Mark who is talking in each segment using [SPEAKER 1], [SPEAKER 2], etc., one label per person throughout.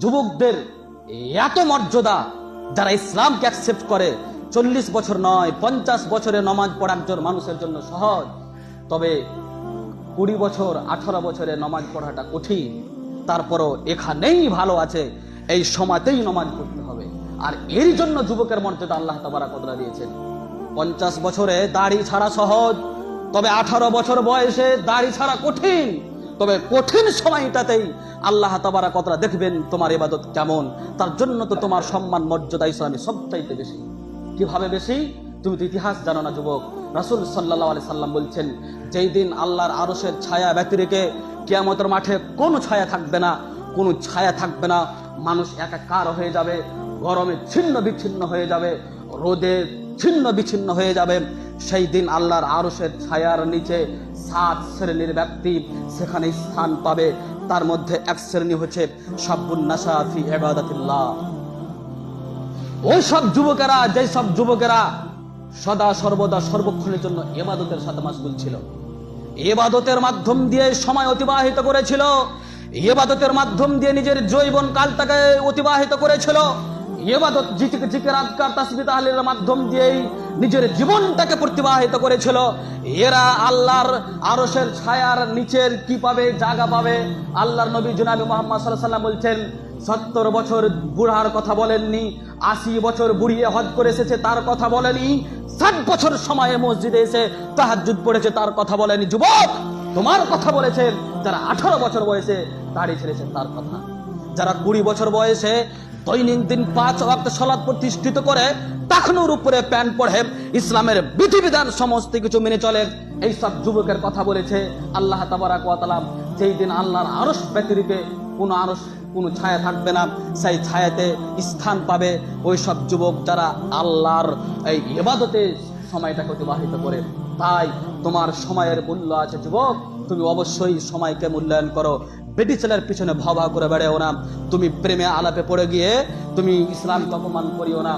[SPEAKER 1] যুবকদের এত মর্যাদা যারা ইসলামকে অ্যাকসেপ্ট করে, চল্লিশ বছর নয়, পঞ্চাশ বছরে নমাজ পড়া একজন মানুষের জন্য সহজ। তবে কুড়ি বছর, আঠারো বছরে নমাজ পড়াটা কঠিন। তারপরও এখানেই ভালো আছে, এই সময়তেই নমাজ পড়তে হবে। আর এর জন্য যুবকের মর্যাদা আল্লাহ তাবারা কদরা দিয়েছেন। পঞ্চাশ বছরে দাড়ি ছাড়া সহজ, তবে আঠারো বছর বয়সে দাড়ি ছাড়া কঠিন। তবে কঠিন সময়টাতেই আল্লাহ তাবারা কতটা দেখবেন তোমার ইবাদত কেমন। তার জন্য তো তোমার সম্মান, মর্যাদা ইসলামী সবচাইতে বেশি। কীভাবে বেশি? তুমি তো ইতিহাস জানো না, যুবক। রাসুল সাল্লাহ আলি সাল্লাম বলছেন, যেই দিন আল্লাহর আরসের ছায়া ব্যক্তি রেখে কেয়ামতের মাঠে কোনো ছায়া থাকবে না, কোনো ছায়া থাকবে না। মানুষ একাকার হয়ে যাবে, গরমে ছিন্ন বিচ্ছিন্ন হয়ে যাবে, রোদে ছিন্ন বিচ্ছিন্ন হয়ে যাবে। সেই দিন আল্লাহর আরসের ছায়ার নিচে সাত শ্রেণির ব্যক্তি সেখানে স্থান পাবে। তার মধ্যে এক শ্রেণি হচ্ছে সাব্বুন্নাসা ফি ইবাদাতিল্লাহ। ওই সব যুবকেরা, যেই সব যুবকেরা সদা সর্বদা সর্বক্ষণের জন্য এবাদতের সাথে মাসগুল ছিল। এবাদতের মাধ্যম দিয়ে সময় অতিবাহিত করেছিল। এবাদতের মাধ্যম দিয়ে নিজের জৈবন কালটাকে অতিবাহিত করেছিল। এবাদত জিকির জিকির আজকার তাসবি তাহলিলের মাধ্যম দিয়েই নিজের জীবনটাকে প্রতিবাহিত করেছিল। এরা আল্লাহর আরশের ছায়ার নিচের কি পাবে, জায়গা পাবে? আল্লাহর নবী জনাবি মোহাম্মদ সাল্লাহ সাল্লাম বলছেন, সত্তর বছর বুড়ার কথা বলেননি, আশি বছর বুড়িয়ে হজ করে এসেছে, তার কথা বলেনি, ষাট বছর সময়ে মসজিদে এসে তাহাজুদ পড়েছে, তার কথা বলেনি যুবক, তোমার কথা বলেছেন, যারা আঠারো বছর বয়সে দাড়ি ছেড়েছেন তার কথা। যারা কুড়ি বছর বয়সে দৈনন্দিন পাঁচ ওয়াক্ত সলাৎ প্রতিষ্ঠিত করে টাকনুর উপরে প্যান্ট পড়ে। ইসলামের বিধিবিধান সমস্ত কিছু মেনে চলে। এই সব যুবকের কথা বলেছে আল্লাহ তাবারাক ওয়া তাআলা। যেই দিন আল্লাহর আরস ব্যতিরিকে কোনো আরস কোনো ছায়া থাকবে না, সেই ছায়াতে স্থান পাবে ওই সব যুবক যারা আল্লাহর এই ইবাদতে সময়টাকে অতিবাহিত করে। তাই তোমার সময়ের মূল্য আছে যুবক। তুমি অবশ্যই সময়কে মূল্যায়ন করো। বেটি ছেলের পিছনে ভাবা করে বেড়েও না। তুমি প্রেমে আলাপে পড়ে গিয়ে তুমি ইসলামকে অপমান করিও না।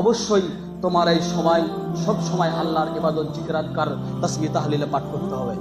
[SPEAKER 1] অবশ্যই তোমার এই সময়, সব সময় আল্লাহর এবাদত জিকিরাতকার তসমি তাহলিলে পাঠ করতে হবে।